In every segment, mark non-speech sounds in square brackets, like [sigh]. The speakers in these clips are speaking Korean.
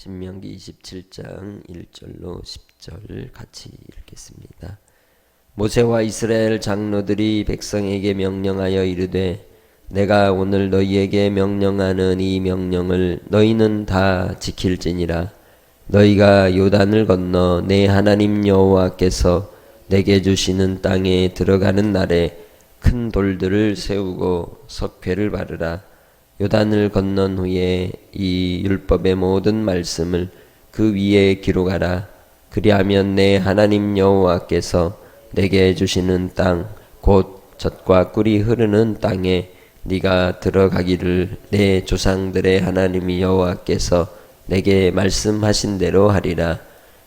신명기 27장 1절로 10절 같이 읽겠습니다. 모세와 이스라엘 장로들이 백성에게 명령하여 이르되 내가 오늘 너희에게 명령하는 이 명령을 너희는 다 지킬지니라 너희가 요단을 건너 내 하나님 여호와께서 내게 주시는 땅에 들어가는 날에 큰 돌들을 세우고 석회를 바르라 요단을 건넌 후에 이 율법의 모든 말씀을 그 위에 기록하라. 그리하면 내 하나님 여호와께서 내게 주시는 땅, 곧 젖과 꿀이 흐르는 땅에 네가 들어가기를 내 조상들의 하나님 여호와께서 내게 말씀하신 대로 하리라.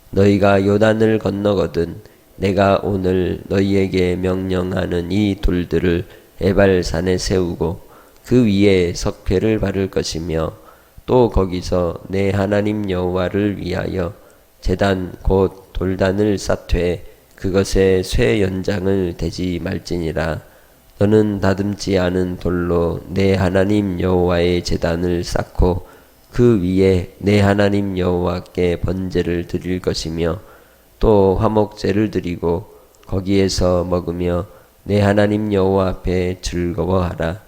너희가 요단을 건너거든 내가 오늘 너희에게 명령하는 이 돌들을 에발산에 세우고 그 위에 석회를 바를 것이며 또 거기서 내 하나님 여호와를 위하여 제단 곧 돌단을 쌓되 그것에 쇠 연장을 대지 말지니라. 너는 다듬지 않은 돌로 내 하나님 여호와의 제단을 쌓고 그 위에 내 하나님 여호와께 번제를 드릴 것이며 또 화목제를 드리고 거기에서 먹으며 내 하나님 여호와 앞에 즐거워하라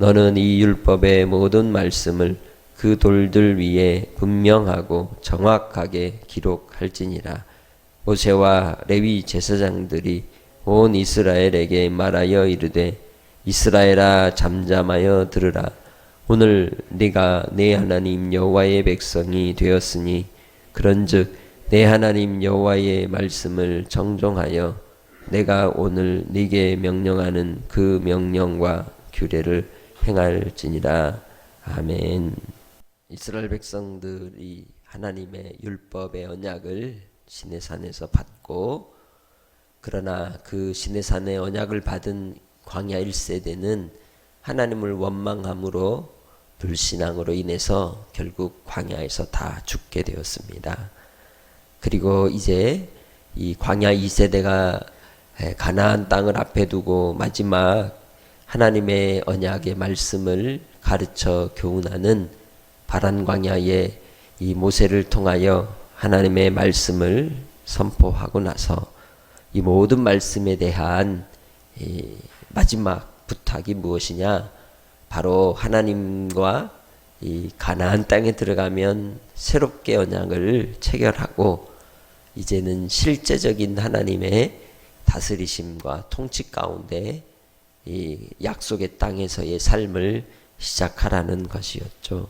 너는 이 율법의 모든 말씀을 그 돌들 위에 분명하고 정확하게 기록할지니라. 모세와 레위 제사장들이 온 이스라엘에게 말하여 이르되 이스라엘아 잠잠하여 들으라. 오늘 네가 내 하나님 여호와의 백성이 되었으니 그런즉 내 하나님 여호와의 말씀을 정종하여 내가 오늘 네게 명령하는 그 명령과 규례를 행할지니라. 아멘. 이스라엘 백성들이 하나님의 율법의 언약을 시내산에서 받고 그러나 그 시내산의 언약을 받은 광야 1세대는 하나님을 원망함으로 불신앙으로 인해서 결국 광야에서 다 죽게 되었습니다. 그리고 이제 이 광야 2세대가 가나안 땅을 앞에 두고 마지막 하나님의 언약의 말씀을 가르쳐 교훈하는 바란 광야에 이 모세를 통하여 하나님의 말씀을 선포하고 나서 이 모든 말씀에 대한 이 마지막 부탁이 무엇이냐? 바로 하나님과 이 가나안 땅에 들어가면 새롭게 언약을 체결하고 이제는 실제적인 하나님의 다스리심과 통치 가운데 이 약속의 땅에서의 삶을 시작하라는 것이었죠.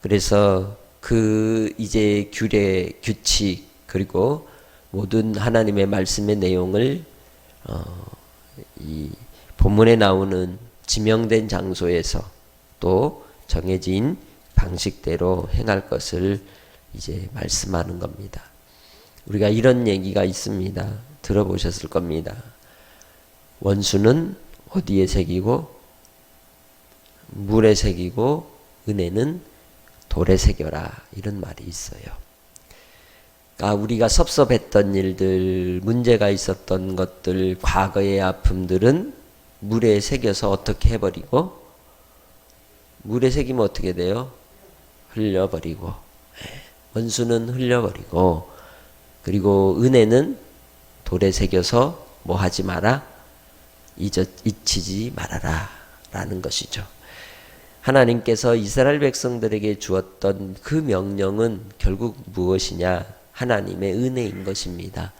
그래서 그 이제 규례, 규칙 그리고 모든 하나님의 말씀의 내용을 어, 이 본문에 나오는 지명된 장소에서 또 정해진 방식대로 행할 것을 이제 말씀하는 겁니다. 우리가 이런 얘기가 있습니다. 들어보셨을 겁니다. 원수는 어디에 새기고 물에 새기고 은혜는 돌에 새겨라 이런 말이 있어요. 그러니까 우리가 섭섭했던 일들, 문제가 있었던 것들, 과거의 아픔들은 물에 새겨서 어떻게 해버리고 물에 새기면 어떻게 돼요? 흘려버리고 예, 원수는 흘려버리고 그리고 은혜는 돌에 새겨서 뭐 하지 마라 잊어, 잊히지 말아라 라는 것이죠. 하나님께서 이스라엘 백성들에게 주었던 그 명령은 결국 무엇이냐? 하나님의 은혜인 것입니다.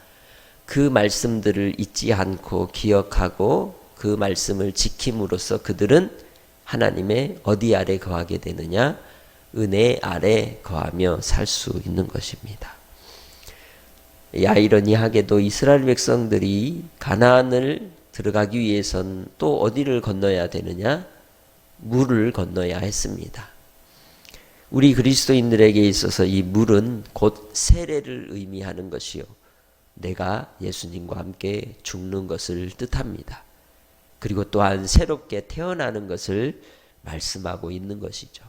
그 말씀들을 잊지 않고 기억하고 그 말씀을 지킴으로써 그들은 하나님의 어디 아래 거하게 되느냐? 은혜 아래 거하며 살 수 있는 것입니다. 야이러니하게도 이스라엘 백성들이 가나안을 들어가기 위해선 또 어디를 건너야 되느냐? 물을 건너야 했습니다. 우리 그리스도인들에게 있어서 이 물은 곧 세례를 의미하는 것이요. 내가 예수님과 함께 죽는 것을 뜻합니다. 그리고 또한 새롭게 태어나는 것을 말씀하고 있는 것이죠.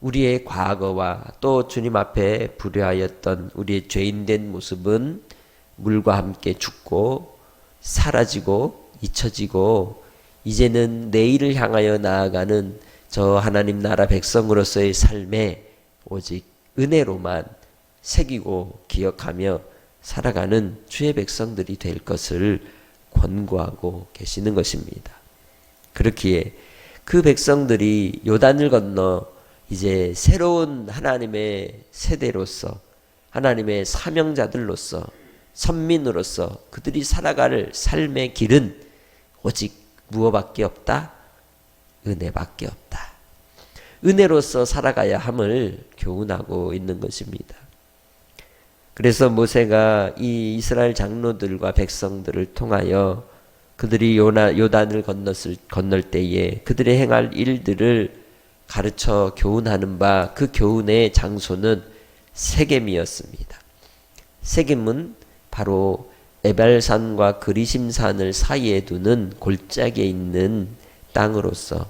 우리의 과거와 또 주님 앞에 불효하였던 우리의 죄인된 모습은 물과 함께 죽고 사라지고 잊혀지고 이제는 내일을 향하여 나아가는 저 하나님 나라 백성으로서의 삶에 오직 은혜로만 새기고 기억하며 살아가는 주의 백성들이 될 것을 권고하고 계시는 것입니다. 그렇기에 그 백성들이 요단을 건너 이제 새로운 하나님의 세대로서 하나님의 사명자들로서 선민으로서 그들이 살아갈 삶의 길은 오직 무엇밖에 없다? 은혜밖에 없다. 은혜로서 살아가야 함을 교훈하고 있는 것입니다. 그래서 모세가 이 이스라엘 장로들과 백성들을 통하여 그들이 요나, 요단을 건넜을, 건널 때에 그들의 행할 일들을 가르쳐 교훈하는 바 그 교훈의 장소는 세겜이었습니다. 세겜은 바로 에발산과 그리심산을 사이에 두는 골짜기에 있는 땅으로서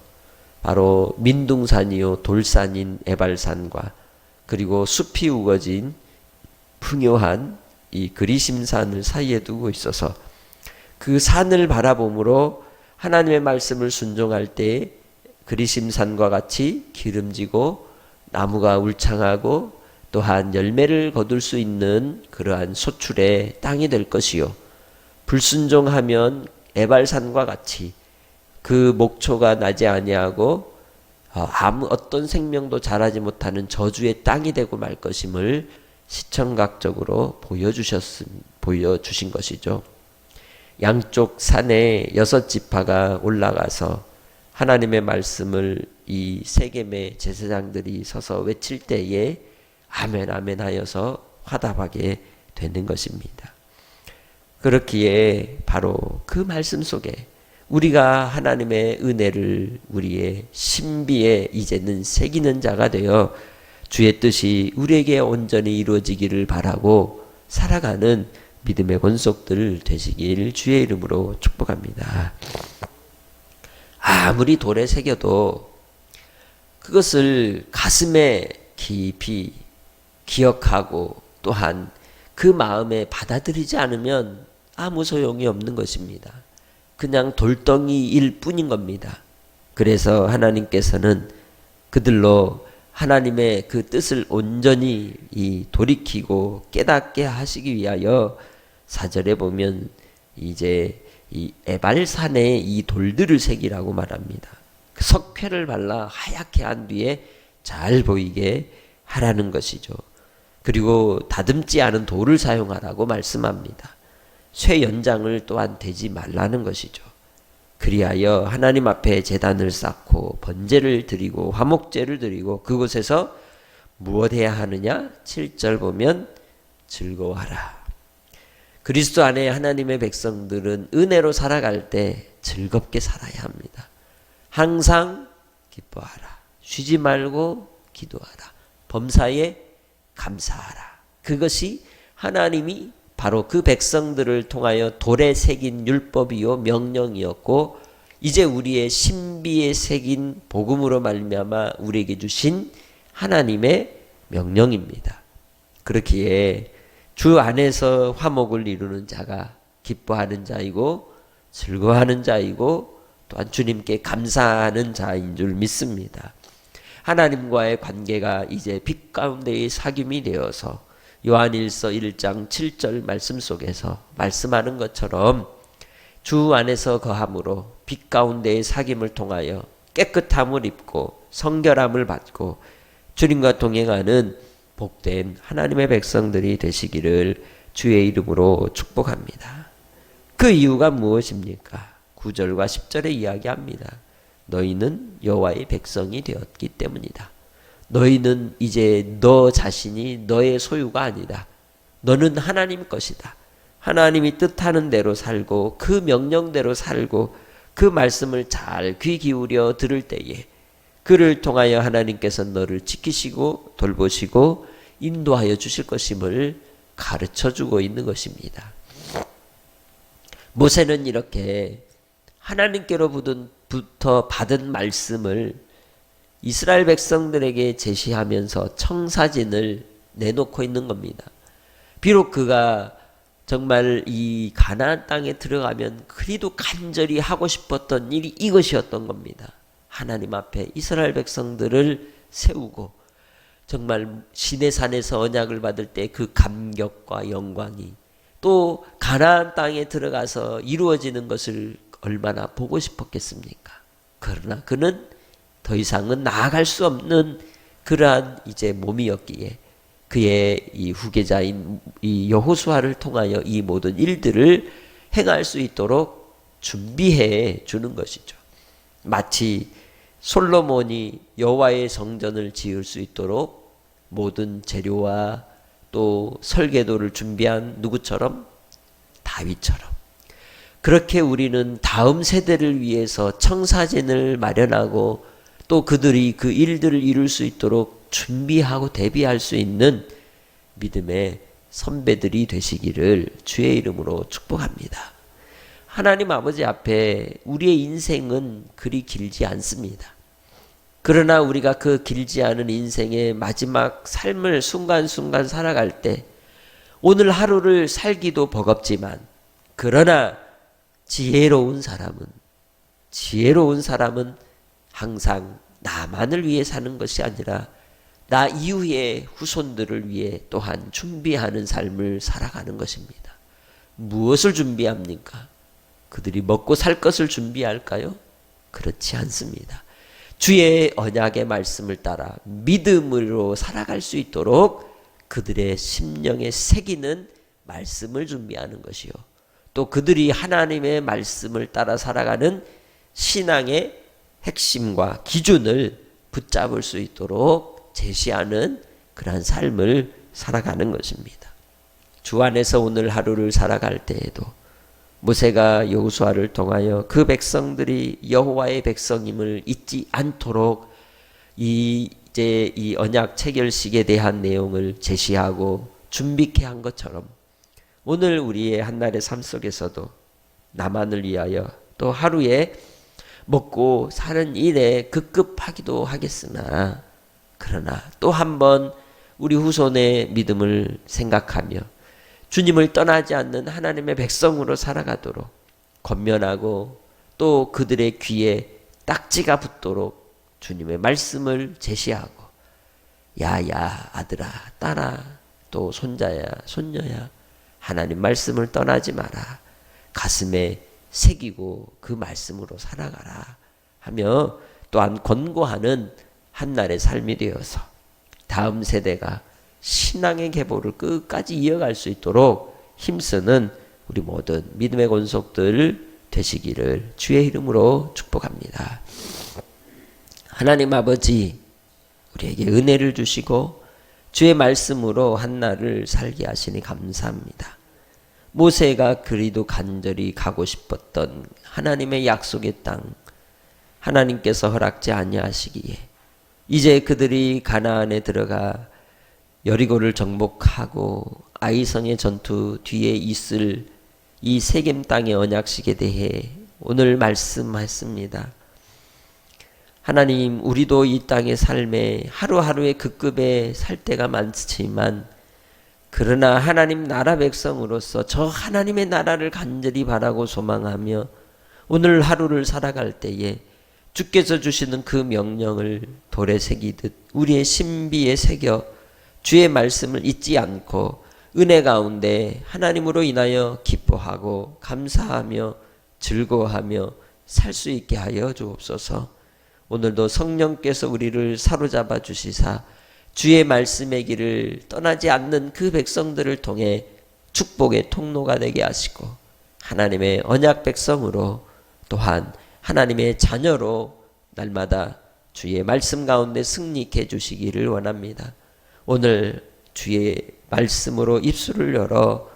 바로 민둥산이요 돌산인 에발산과 그리고 숲이 우거진 풍요한 이 그리심산을 사이에 두고 있어서 그 산을 바라봄으로 하나님의 말씀을 순종할 때 그리심산과 같이 기름지고 나무가 울창하고 또한 열매를 거둘 수 있는 그러한 소출의 땅이 될 것이요. 불순종하면 에발산과 같이 그 목초가 나지 아니하고 어, 아무 어떤 생명도 자라지 못하는 저주의 땅이 되고 말 것임을 시청각적으로 보여주셨 보여주신 것이죠. 양쪽 산에 여섯 지파가 올라가서 하나님의 말씀을 이 세겜의 제사장들이 서서 외칠 때에 아멘 아멘 하여서 화답하게 되는 것입니다. 그렇기에 바로 그 말씀 속에 우리가 하나님의 은혜를 우리의 신비에 이제는 새기는 자가 되어 주의 뜻이 우리에게 온전히 이루어지기를 바라고 살아가는 믿음의 권속들 되시길 주의 이름으로 축복합니다. 아무리 돌에 새겨도 그것을 가슴에 깊이 기억하고 또한 그 마음에 받아들이지 않으면 아무 소용이 없는 것입니다. 그냥 돌덩이일 뿐인 겁니다. 그래서 하나님께서는 그들로 하나님의 그 뜻을 온전히 이 돌이키고 깨닫게 하시기 위하여 사절에 보면 이제 이 에발산에 이 돌들을 새기라고 말합니다. 그 석회를 발라 하얗게 한 뒤에 잘 보이게 하라는 것이죠. 그리고 다듬지 않은 돌을 사용하라고 말씀합니다. 쇠 연장을 또한 대지 말라는 것이죠. 그리하여 하나님 앞에 제단을 쌓고 번제를 드리고 화목제를 드리고 그곳에서 무엇 해야 하느냐? 7절 보면 즐거워하라. 그리스도 안에 하나님의 백성들은 은혜로 살아갈 때 즐겁게 살아야 합니다. 항상 기뻐하라. 쉬지 말고 기도하라. 범사에 감사하라. 그것이 하나님이 바로 그 백성들을 통하여 돌에 새긴 율법이요 명령이었고 이제 우리의 신비에 새긴 복음으로 말미암아 우리에게 주신 하나님의 명령입니다. 그렇기에 주 안에서 화목을 이루는 자가 기뻐하는 자이고 즐거워하는 자이고 또한 주님께 감사하는 자인 줄 믿습니다. 하나님과의 관계가 이제 빛 가운데의 사귐이 되어서 요한일서 1장 7절 말씀 속에서 말씀하는 것처럼 주 안에서 거함으로 빛 가운데의 사귐을 통하여 깨끗함을 입고 성결함을 받고 주님과 동행하는 복된 하나님의 백성들이 되시기를 주의 이름으로 축복합니다. 그 이유가 무엇입니까? 9절과 10절에 이야기합니다. 너희는 여호와의 백성이 되었기 때문이다. 너희는 이제 너 자신이 너의 소유가 아니다. 너는 하나님 것이다. 하나님이 뜻하는 대로 살고 그 명령대로 살고 그 말씀을 잘 귀 기울여 들을 때에 그를 통하여 하나님께서 너를 지키시고 돌보시고 인도하여 주실 것임을 가르쳐 주고 있는 것입니다. 모세는 이렇게 하나님께로 부 터 받은 말씀을 이스라엘 백성들에게 제시하면서 청사진을 내놓고 있는 겁니다. 비록 그가 정말 이 가나안 땅에 들어가면 그리도 간절히 하고 싶었던 일이 이것이었던 겁니다. 하나님 앞에 이스라엘 백성들을 세우고 정말 시내산에서 언약을 받을 때 그 감격과 영광이 또 가나안 땅에 들어가서 이루어지는 것을 얼마나 보고 싶었겠습니까? 그러나 그는 더 이상은 나아갈 수 없는 그러한 이제 몸이었기에 그의 이 후계자인 이 여호수아를 통하여 이 모든 일들을 행할 수 있도록 준비해 주는 것이죠. 마치 솔로몬이 여호와의 성전을 지을 수 있도록 모든 재료와 또 설계도를 준비한 누구처럼 다윗처럼 그렇게 우리는 다음 세대를 위해서 청사진을 마련하고 또 그들이 그 일들을 이룰 수 있도록 준비하고 대비할 수 있는 믿음의 선배들이 되시기를 주의 이름으로 축복합니다. 하나님 아버지 앞에 우리의 인생은 그리 길지 않습니다. 그러나 우리가 그 길지 않은 인생의 마지막 삶을 순간순간 살아갈 때 오늘 하루를 살기도 버겁지만 그러나 지혜로운 사람은 지혜로운 사람은 항상 나만을 위해 사는 것이 아니라 나 이후의 후손들을 위해 또한 준비하는 삶을 살아가는 것입니다. 무엇을 준비합니까? 그들이 먹고 살 것을 준비할까요? 그렇지 않습니다. 주의 언약의 말씀을 따라 믿음으로 살아갈 수 있도록 그들의 심령에 새기는 말씀을 준비하는 것이요. 또 그들이 하나님의 말씀을 따라 살아가는 신앙의 핵심과 기준을 붙잡을 수 있도록 제시하는 그러한 삶을 살아가는 것입니다. 주 안에서 오늘 하루를 살아갈 때에도 모세가 여호수아를 통하여 그 백성들이 여호와의 백성임을 잊지 않도록 이 이제 이 언약 체결식에 대한 내용을 제시하고 준비케 한 것처럼 오늘 우리의 한날의 삶 속에서도 나만을 위하여 또 하루에 먹고 사는 일에 급급하기도 하겠으나 그러나 또 한 번 우리 후손의 믿음을 생각하며 주님을 떠나지 않는 하나님의 백성으로 살아가도록 건면하고 또 그들의 귀에 딱지가 붙도록 주님의 말씀을 제시하고 야야 아들아 딸아 또 손자야 손녀야 하나님 말씀을 떠나지 마라 가슴에 새기고 그 말씀으로 살아가라 하며 또한 권고하는 한날의 삶이 되어서 다음 세대가 신앙의 계보를 끝까지 이어갈 수 있도록 힘쓰는 우리 모든 믿음의 권속들 되시기를 주의 이름으로 축복합니다. 하나님 아버지 우리에게 은혜를 주시고 주의 말씀으로 한날을 살게 하시니 감사합니다. 모세가 그리도 간절히 가고 싶었던 하나님의 약속의 땅 하나님께서 허락지 아니하시기에 이제 그들이 가나안에 들어가 여리고를 정복하고 아이성의 전투 뒤에 있을 이 세겜 땅의 언약식에 대해 오늘 말씀했습니다. 하나님, 우리도 이 땅의 삶에 하루하루의 급급에 살 때가 많지만 그러나 하나님 나라 백성으로서 저 하나님의 나라를 간절히 바라고 소망하며 오늘 하루를 살아갈 때에 주께서 주시는 그 명령을 돌에 새기듯 우리의 신비에 새겨 주의 말씀을 잊지 않고 은혜 가운데 하나님으로 인하여 기뻐하고 감사하며 즐거워하며 살 수 있게 하여 주옵소서. 오늘도 성령께서 우리를 사로잡아 주시사 주의 말씀의 길을 떠나지 않는 그 백성들을 통해 축복의 통로가 되게 하시고 하나님의 언약 백성으로 또한 하나님의 자녀로 날마다 주의 말씀 가운데 승리케 주시기를 원합니다. 오늘 주의 말씀으로 입술을 열어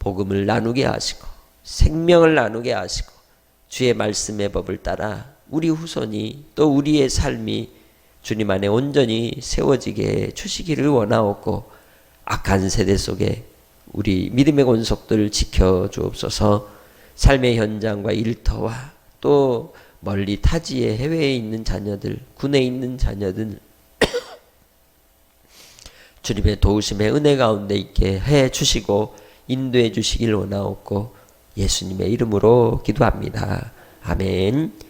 복음을 나누게 하시고 생명을 나누게 하시고 주의 말씀의 법을 따라 우리 후손이 또 우리의 삶이 주님 안에 온전히 세워지게 주시기를 원하옵고 악한 세대 속에 우리 믿음의 권속들을 지켜 주옵소서 삶의 현장과 일터와 또 멀리 타지에 해외에 있는 자녀들 군에 있는 자녀들 [coughs] 주님의 도우심의 은혜 가운데 있게 해 주시고 인도해 주시길 원하옵고 예수님의 이름으로 기도합니다. 아멘.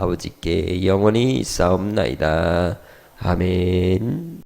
아버지께 영원히 있사옵나이다. 아멘.